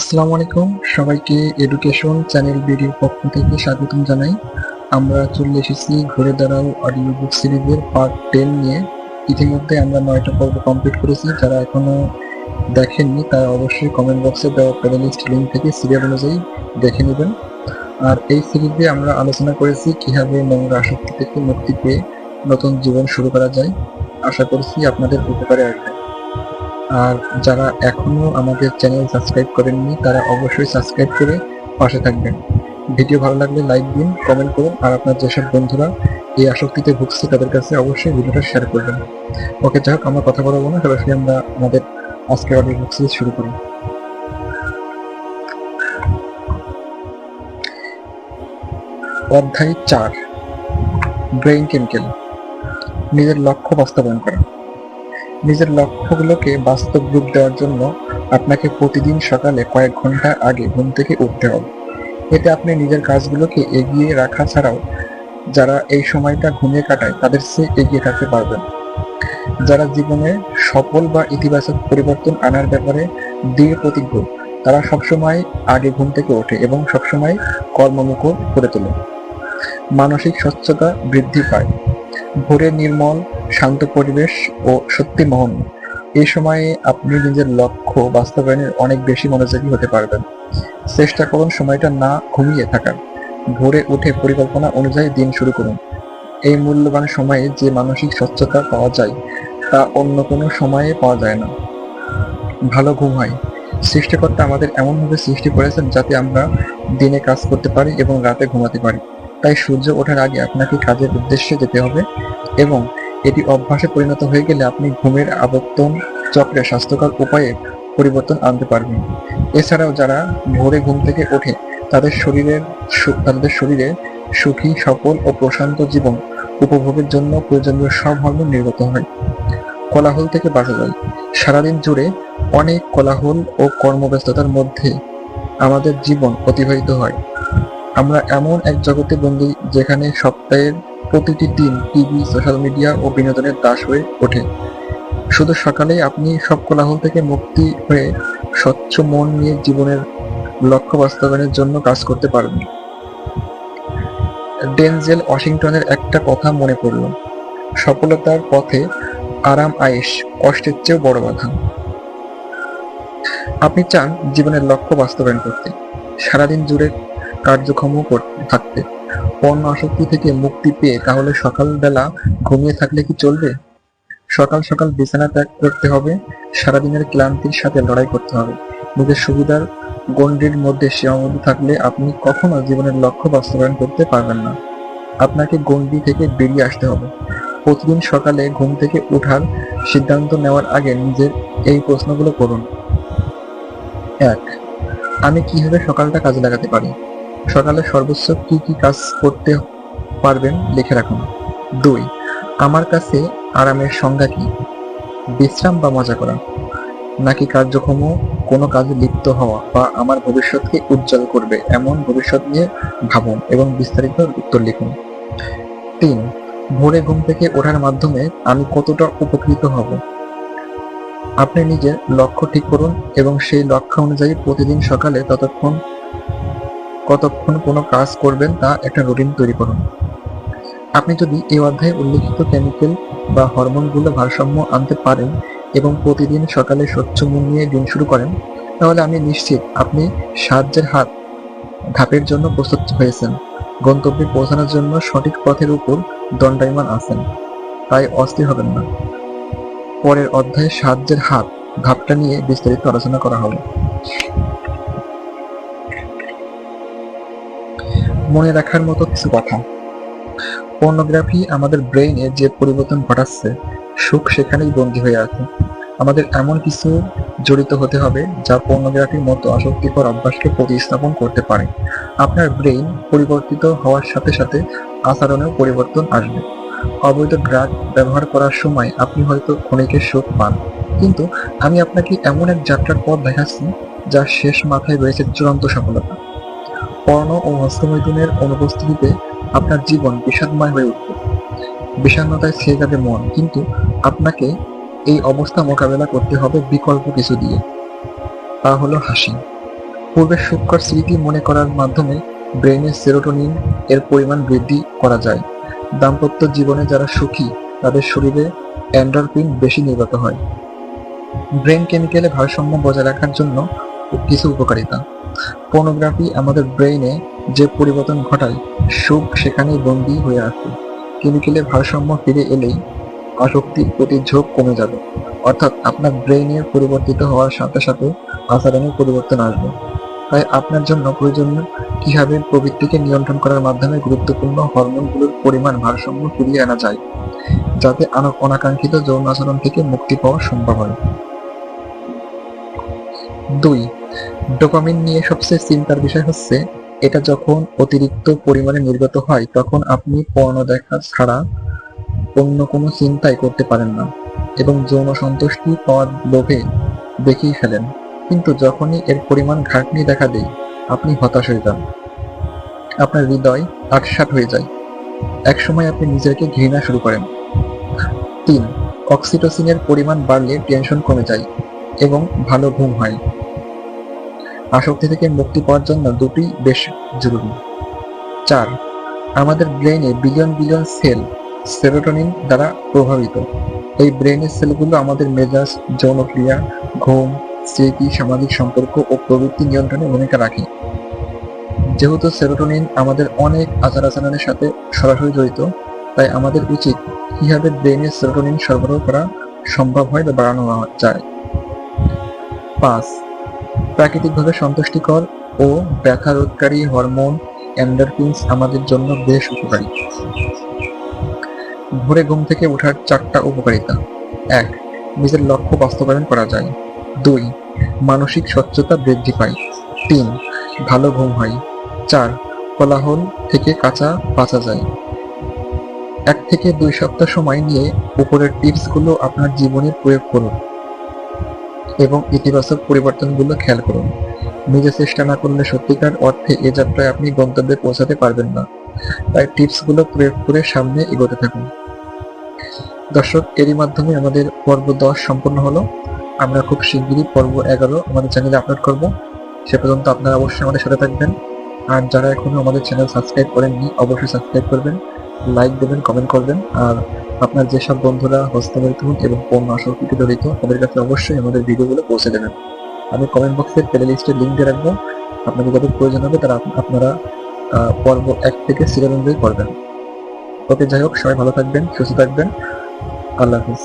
আসসালামু আলাইকুম। সবাইকে এডুকেশন চ্যানেল বিডির পক্ষ থেকে স্বাগতম জানাই। আমরা চলে এসেছি ঘুরে দাঁড়াও অডিও বুক সিরিজের পার্ট টেন নিয়ে। ইতিমধ্যে আমরা নয়টা পর্ব কমপ্লিট করেছি। যারা এখনও দেখেননি, তারা অবশ্যই কমেন্ট বক্সে দেওয়া প্যানেলিস্ট লিঙ্ক থেকে সিরিয়াল অনুযায়ী দেখে নেবেন। আর এই সিরিজে আমরা আলোচনা করেছি কীভাবে নোংরা আসক্তি থেকে মুক্তি পেয়ে নতুন জীবন শুরু করা যায়। আশা করছি আপনাদের উপকারে আসবে। আর যারা এখনও আমাদের চ্যানেল সাবস্ক্রাইব করেননি, তারা অবশ্যই সাবস্ক্রাইব করে পাশে থাকবেন। ভিডিও ভালো লাগলে লাইক দিন, কমেন্ট করুন, আর আপনার যেসব বন্ধুরা এই আসক্তিতে ভুগছে, তাদের কাছে অবশ্যই ভিডিওটা শেয়ার করবেন। ওকে, যাই হোক, আমরা কথা বলব না, সরাসরি আমরা আমাদের আজকের অডিও বুক সিরিজ শুরু করি। অধ্যায় চার, ব্রেইন কেমিক্যাল। নিজের লক্ষ্য বাস্তবায়ন করা। নিজের লক্ষ্যগুলোকে বাস্তব রূপ দেওয়ার জন্য আপনাকে প্রতিদিন সকালে কয়েক ঘণ্টা আগে ঘুম থেকে উঠতে হবে। এতে আপনি নিজের কাজগুলোকে এগিয়ে রাখা ছাড়াও যারা এই সময়টা ঘুমিয়ে কাটায়, তাদের চেয়ে এগিয়ে থাকতে পারবেন। যারা জীবনে সফল বা ইতিবাচক পরিবর্তন আনার ব্যাপারে দৃঢ় প্রতিজ্ঞ, তারা সবসময় আগে ঘুম থেকে ওঠে এবং সবসময় কর্মমুখর করে তোলে। মানসিক স্বচ্ছতা বৃদ্ধি পায়। ভোরের নির্মল, শান্ত পরিবেশ ও সত্যি মহন। এই সময়ে আপনি নিজের লক্ষ্য বাস্তবায়নের অনেক বেশি মনোযোগী হতে পারবেন। চেষ্টা করুন সময়টা না ঘুমিয়ে থাকার। ভোরে উঠে পরিকল্পনা অনুযায়ী দিন শুরু করুন। এই মূল্যবান সময়ে যে মানসিক স্বচ্ছতা পাওয়া যায়, তা অন্য কোনো সময়ে পাওয়া যায় না। ভালো ঘুম হয়। সৃষ্টিকর্তা আমাদের এমনভাবে সৃষ্টি করেছেন যাতে আমরা দিনে কাজ করতে পারি এবং রাতে ঘুমাতে পারি। তাই সূর্য ওঠার আগে আপনাকে কাজের উদ্দেশ্যে যেতে হবে এবং এটি অভ্যাসে পরিণত হয়ে গেলে আপনি ঘুমের আবর্তন চক্রে স্বাস্থ্যকর উপায়ে পরিবর্তন আনতে পারবেন। এছাড়াও যারা ভোরে ঘুম থেকে ওঠে, তাদের শরীরের তাদের শরীরে সুখী, সফল ও প্রশান্ত জীবন উপভোগের জন্য প্রয়োজনীয় সব হরমোন নির্গত হয়। কোলাহল থেকে বাঁচা যায়। সারাদিন জুড়ে অনেক কোলাহল ও কর্মব্যস্ততার মধ্যে আমাদের জীবন অতিবাহিত হয়। আমরা এমন এক জগতে বন্দী যেখানে সপ্তাহের প্রতিটি দিন টিভি, সোশ্যাল মিডিয়া ও বিনোদনের দাস হয়ে ওঠে। শুধু সকালেই আপনি সব কোলাহল থেকে মুক্তি হয়ে স্বচ্ছ মন নিয়ে জীবনের লক্ষ্য বাস্তবায়নের জন্য কাজ করতে পারবেন। ডেনজেল ওয়াশিংটনের একটা কথা মনে পড়ল। সফলতার পথে আরাম আয়েশ, কষ্টের চেয়েও বড় বাধা। আপনি চান জীবনের লক্ষ্য বাস্তবায়ন করতে। সারাদিন জুড়ে কার্যক্ষম থাকতে। পণ্য আসক্তি থেকে মুক্তি পেয়ে তাহলে সকালবেলা ঘুমিয়ে থাকলে কি চলবে? সকাল সকাল বিছানা ত্যাগ করতে হবে, সারাদিনের ক্লান্তির সাথে লড়াই করতে হবে। নিজের সুবিধার গণ্ডির মধ্যে সীমাবদ্ধ থাকলে আপনি কখনো জীবনের লক্ষ্য বাস্তবায়ন করতে পারবেন না। আপনাকে গণ্ডি থেকে বেরিয়ে আসতে হবে। প্রতিদিন সকালে ঘুম থেকে ওঠার সিদ্ধান্ত নেওয়ার আগে নিজের এই প্রশ্নগুলো করুন এক, আমি কীভাবে সকালটা কাজে লাগাতে পারি? সকালে সর্বোচ্চ কি কি কাজ করতে পারবেন লিখে রাখুন। দুই, আমার কাছে আরামের সংজ্ঞা কি? বিশ্রাম বা মজা করা। নাকি কার্যক্ষম কোনো কাজে লিপ্ত হওয়া বা আমার ভবিষ্যৎকে উজ্জ্বল করবে এমন ভবিষ্যৎ নিয়ে ভাবুন এবং বিস্তারিত উত্তর লিখুন। তিন, ভোরে ঘুম থেকে ওঠার মাধ্যমে আমি কতটা উপকৃত হব? আপনি নিজের লক্ষ্য ঠিক করুন এবং সেই লক্ষ্য অনুযায়ী প্রতিদিন সকালে ততক্ষণ কতক্ষণ কোনো কাজ করবেন তা একটা রুটিন তৈরি করুন। আপনি যদি এই অধ্যায়ে উল্লেখিত কেমিক্যাল বা হরমোনগুলো ভারসাম্য আনতে পারেন এবং প্রতিদিন সকালে স্বচ্ছ মন নিয়ে দিন শুরু করেন, তাহলে আমি নিশ্চিত আপনি সাহায্যের হাত ধাপের জন্য প্রস্তুত হয়েছেন। গন্তব্যে পৌঁছানোর জন্য সঠিক পথের উপর দণ্ডায়মান আছেন। তাই অস্থির হবেন না। পরের অধ্যায়ে সাহায্যের হাত ধাপটা নিয়ে বিস্তারিত আলোচনা করা হবে। মনে রাখার মতো কিছু কথা। পর্নোগ্রাফি আমাদের ব্রেইনে যে পরিবর্তন ঘটাচ্ছে, সুখ সেখানেই বন্দী হয়ে আছে। আমাদের এমন কিছু জড়িত হতে হবে যা পর্নোগ্রাফির মতো আসক্তিকর অভ্যাসকে প্রতিস্থাপন করতে পারে। আপনার ব্রেইন পরিবর্তিত হওয়ার সাথে সাথে আচরণেও পরিবর্তন আসবে। অবৈধ ড্রাগ ব্যবহার করার সময় আপনি হয়তো ক্ষণিকের সুখ পান, কিন্তু আমি আপনাকে এমন এক যাত্রার পথ দেখাচ্ছি যার শেষ মাথায় রয়েছে চূড়ান্ত সফলতা। পর্ণ ও হস্তমৈথুনের অনুপস্থিতিতে আপনার জীবন বিষাদময় হয়ে উঠবে। বিষণ্ণতায় ছেয়ে যাবে মন, কিন্তু আপনাকে এই অবস্থা মোকাবেলা করতে হবে বিকল্প কিছু দিয়ে। তা হলো হাসি। পূর্বের সূক্ষ্ম স্মৃতি মনে করার মাধ্যমে ব্রেনের সেরোটোনিন এর পরিমাণ বৃদ্ধি করা যায়। দাম্পত্য জীবনে যারা সুখী, তাদের শরীরে অ্যান্ডারপিন বেশি নির্গত হয়। ব্রেন কেমিক্যালে ভারসাম্য বজায় রাখার জন্য কিছু উপকারিতা। পর্নোগ্রাফি আমাদের ব্রেইনে যে পরিবর্তন ঘটায়, সুখ সেখানেই বন্দী হয়ে আসে। কেমিক্যালে ভারসাম্য ফিরে এলেই আসক্তির প্রতি ঝোঁক কমে যাবে। অর্থাৎ আপনার ব্রেইনের পরিবর্তিত হওয়ার সাথে সাথে আচরণের পরিবর্তন আসবে। তাই আপনার জন্য প্রয়োজনীয় কীভাবে প্রবৃত্তিকে নিয়ন্ত্রণ করার মাধ্যমে গুরুত্বপূর্ণ হরমোনগুলোর পরিমাণ ভারসাম্য ফিরিয়ে আনা যায়, যাতে অনাকাঙ্ক্ষিত যৌন আচরণ থেকে মুক্তি পাওয়া সম্ভব হয়। দুই ডোপামিন নিয়ে সবচেয়ে চিন্তার বিষয় হচ্ছে, এটা যখন অতিরিক্ত পরিমাণে নির্গত হয়, তখন আপনি পর্ণ দেখা ছাড়া অন্য কোনো চিন্তাই করতে পারেন না এবং যৌন সন্তুষ্টি পাওয়ার লোভে দেখেই ফেলেন। কিন্তু যখনই এর পরিমাণ ঘাটনি দেখা দেয়, আপনি হতাশ হয়ে যান। আপনার হৃদয় আটসাট হয়ে যায়। একসময় আপনি নিজেকে ঘৃণা শুরু করেন। তিন, অক্সিটোসিনের পরিমাণ বাড়লে টেনশন কমে যায় এবং ভালো ঘুম হয়। আসক্তি থেকে মুক্তি পাওয়ার জন্য দুটি বেশ জরুরি। চার, আমাদের ব্রেনে বিলিয়ন বিলিয়ন সেল সেরোটোনিন দ্বারা প্রভাবিত। এই ব্রেনের সেলগুলো আমাদের মেজাজ, যৌনক্রিয়া, ঘুম, স্মৃতি, সামাজিক সম্পর্ক ও প্রবৃত্তি নিয়ন্ত্রণে ভূমিকা রাখে। যেহেতু সেরোটোনিন আমাদের অনেক আচার আচরণের সাথে সরাসরি জড়িত, তাই আমাদের উচিত কীভাবে ব্রেনে সেরোটোনিন সরবরাহ করা সম্ভব হয় বা বাড়ানো যায়। পাঁচ প্রাকৃতিকভাবে সন্তুষ্টিকর ও ব্যথা রোধকারী হরমোন এন্ডারফিনস আমাদের জন্য বেশ উপকারী। ভোরে ঘুম থেকে ওঠার চারটা উপকারিতা। এক, নিজের লক্ষ্য বাস্তবায়ন করা যায়। দুই, মানসিক স্বচ্ছতা বৃদ্ধি পায়। তিন, ভালো ঘুম হয়। চার, কোলাহল থেকে কাঁচা বাঁচা যায়। এক থেকে দুই সপ্তাহ সময় নিয়ে উপরের টিপসগুলো আপনার জীবনে প্রয়োগ করুন। এবং ইতিবাচক পরিবর্তনগুলো খেয়াল করুন। নিজে চেষ্টা না করলে সত্যিকার অর্থে এ যাত্রায় আপনি গন্তব্যে পৌঁছাতে পারবেন না। তাই টিপসগুলো প্রয়োগ করে সামনে এগোতে থাকুন। দর্শক, এরই মাধ্যমে আমাদের পর্ব দশ সম্পূর্ণ হলো। আমরা খুব শিগগিরই পর্ব এগারো আমাদের চ্যানেলে আপলোড করব। সে পর্যন্ত আপনারা অবশ্যই আমাদের সাথে থাকবেন। আর যারা এখনও আমাদের চ্যানেল সাবস্ক্রাইব করেননি, অবশ্যই সাবস্ক্রাইব করবেন। লাইক দেবেন, কমেন্ট করবেন। আর আপনার যেসব বন্ধুরা হস্তমৈথুন এবং পণ্য আসক্তিতে জড়িত তাদের কাছে অবশ্যই আমাদের ভিডিওগুলো পৌঁছে দেবেন। আমি কমেন্ট বক্সের প্লে লিস্টের লিঙ্ক দিয়ে রাখব। আপনাদের যাদের প্রয়োজন হবে তারা আপনারা পর্ব এক থেকে সিরিয়াল অনুযায়ী করবেন। ওকে, যাই হোক, সবাই ভালো থাকবেন, সুস্থ থাকবেন। আল্লাহ হাফিজ।